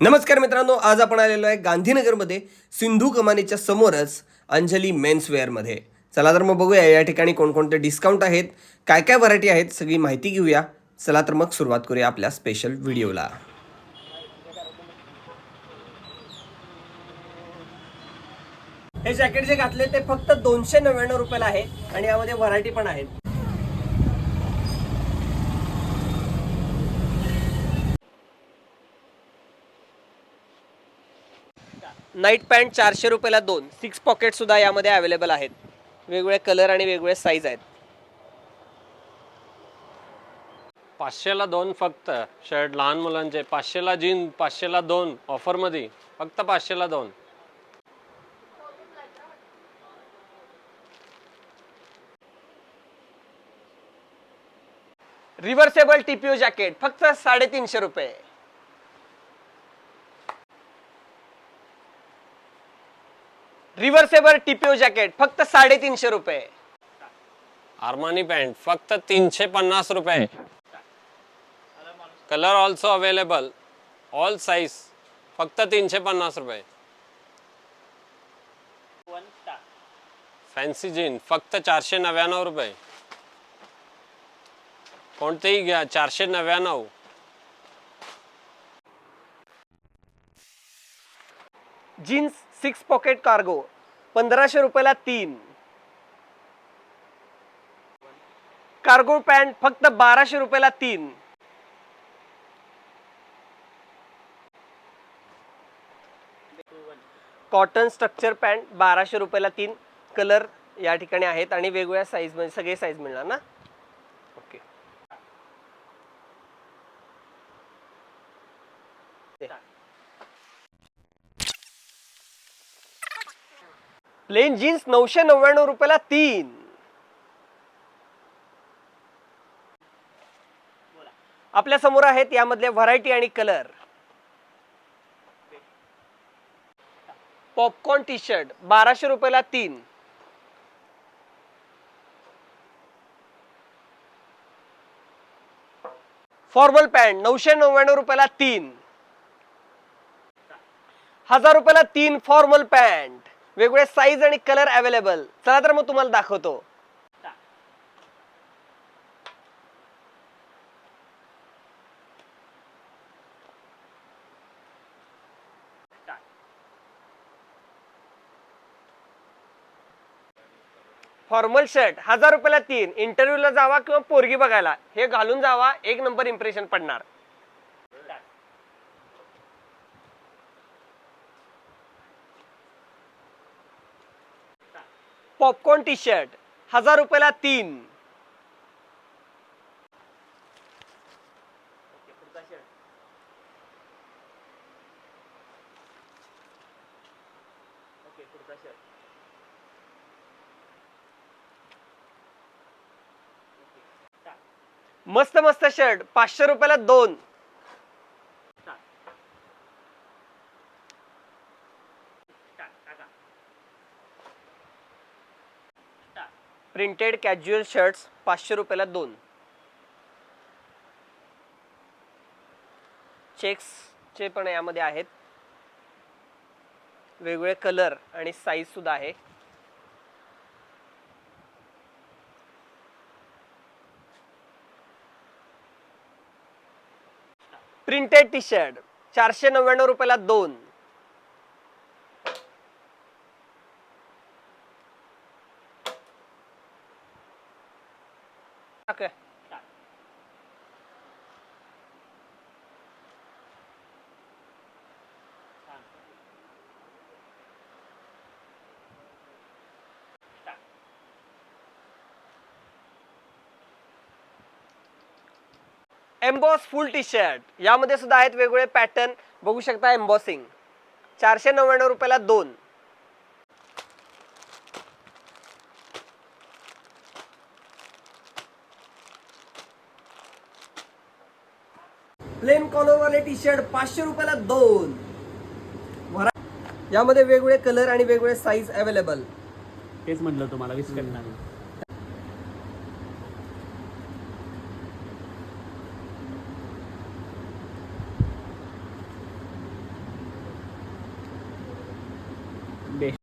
नमस्कार मित्रांनो आज आपण आलेलो आहे गांधीनगरमध्ये सिंधू कमानीच्या समोरच अंजली मेन्सवेअरमध्ये चला तर मग बघूया या ठिकाणी कोणकोणते डिस्काउंट आहेत काय काय व्हरायटी आहेत सगळी माहिती घेऊया. चला तर मग सुरुवात करूया आपल्या स्पेशल व्हिडिओला हे जॅकेट जे घातले ते फक्त दोनशे नव्याण्णव रुपयाला आहे आणि यामध्ये व्हरायटी पण आहेत. नाईट पॅन्ट चारशे रुपयाला दोन. सिक्स पॉकेट सुद्धा यामध्ये अवेलेबल आहेत. वेगवेगळे कलर आणि वेगवेगळे साईज आहेत. पाचशेला दोन फक्त. शर्ट लहान मुलांचे. पाचशेला जीन पाचशेला दोन. ऑफरमध्ये. फक्त पाचशेला दोन. रिव्हर्सेबल टीपीओ जॅकेट फक्त साडेतीनशे रुपये. रिव्हर्सेबल टीपीओ जॅकेट फक्त साडेतीनशे रुपये. आर्मानी पॅन्ट फक्त तीनशे पन्नास रुपये. Colour also available all size फक्त तीनशे पन्नास रुपये. फॅन्सी जीन फक्त चारशे नव्याण्णव रुपये. कोणतेही घ्या चारशे नव्याण्णव. जीन्स सिक्स पॉकेट कार्गो पंधराशे रुपयाला तीन. कार्गो पॅन्ट फक्त बाराशे रुपयाला तीन. कॉटन स्ट्रक्चर पॅन्ट बाराशे रुपयाला तीन. कलर या ठिकाणी आहेत आणि वेगवेगळ्या साईजमध्ये सगळे साईज मिळणार ना? प्लेन जीन्स नऊशे नव्याण्णव रुपयाला तीन. आपल्यासमोर आहेत यामधले व्हरायटी आणि कलर पॉपकॉर्न टी शर्ट बाराशे रुपयाला तीन. फॉर्मल पॅन्ट नऊशे नव्याण्णव रुपयाला तीन. हजार रुपयाला तीन फॉर्मल पॅन्ट वेगवेगळे साईज आणि कलर अवेलेबल चला तर मग तुम्हाला दाखवतो. फॉर्मल शर्ट हजार रुपयाला तीन. इंटरव्ह्यूला जावा किंवा पोरगी बघायला. हे घालून जावा एक नंबर इम्प्रेशन पडणार. पॉपकॉर्न टी शर्ट हजार रुपयाला तीन. मस्त मस्त शर्ट पाचशे रुपयाला दोन. प्रिंटेड कॅज्युअल शर्ट्स पाचशे रुपयाला दोन. चेक्सचे पण यामध्ये आहेत. वेगवेगळे कलर आणि साईज सुद्धा आहे. प्रिंटेड टी शर्ट चारशे नव्याण्णव रुपयाला दोन. Okay. Emboss full T shirt यामध्ये सुद्धा आहेत वेगवेगळे पॅटर्न बघू शकता एम्बॉसिंग चारशे नव्याण्णव रुपयाला दोन. प्लेन कॉलोवाले टी शर्ट पाचशे रुपयाला दोन. यामध्ये वेगवेगळे कलर आणि वेगवेगळे साईज अवेलेबल तेच म्हटलं तुम्हाला विस्कट नाही.